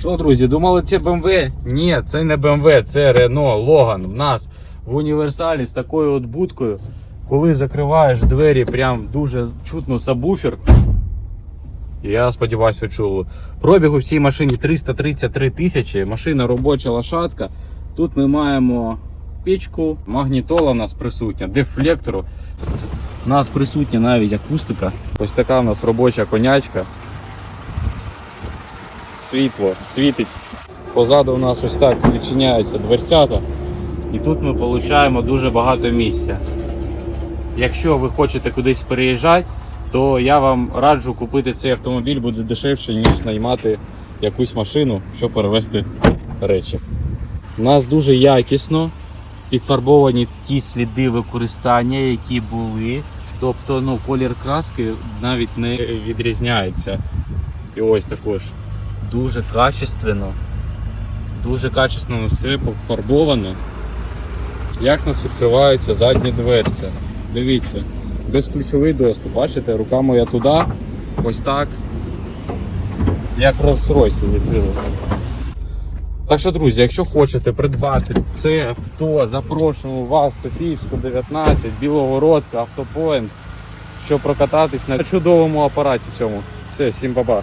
Що, друзі, думали, це BMW? Ні, це не BMW, це Renault Logan. В нас в універсалі з такою от будкою. Коли закриваєш двері, прям дуже чутно сабвуфер. Я сподіваюся, ви чули. Пробігу в цій машині 333 тисячі. Машина робоча лошадка. Тут ми маємо печку, магнітола у нас присутня, дефлектору. У нас присутня навіть акустика. Ось така у нас робоча конячка. Світло світить. Позаду у нас ось так відчиняються дверцята. І тут ми отримуємо дуже багато місця. Якщо ви хочете кудись переїжджати, то я вам раджу купити цей автомобіль, буде дешевше, ніж наймати якусь машину, щоб перевезти речі. У нас дуже якісно підфарбовані ті сліди використання, які були. Тобто ну, колір краски навіть не відрізняється. І ось також дуже качественно, дуже качественно все пофарбовано. Як у нас відкриваються задні дверці. Дивіться, безключовий доступ. Бачите, рука моя туди, ось так. Як Rolls-Royce відкрилося. Так що, друзі, якщо хочете придбати це авто, запрошуємо вас Софіївську 19, Білогородка, Автопоінт, щоб прокататись на чудовому апараті цьому. Все, всім баба.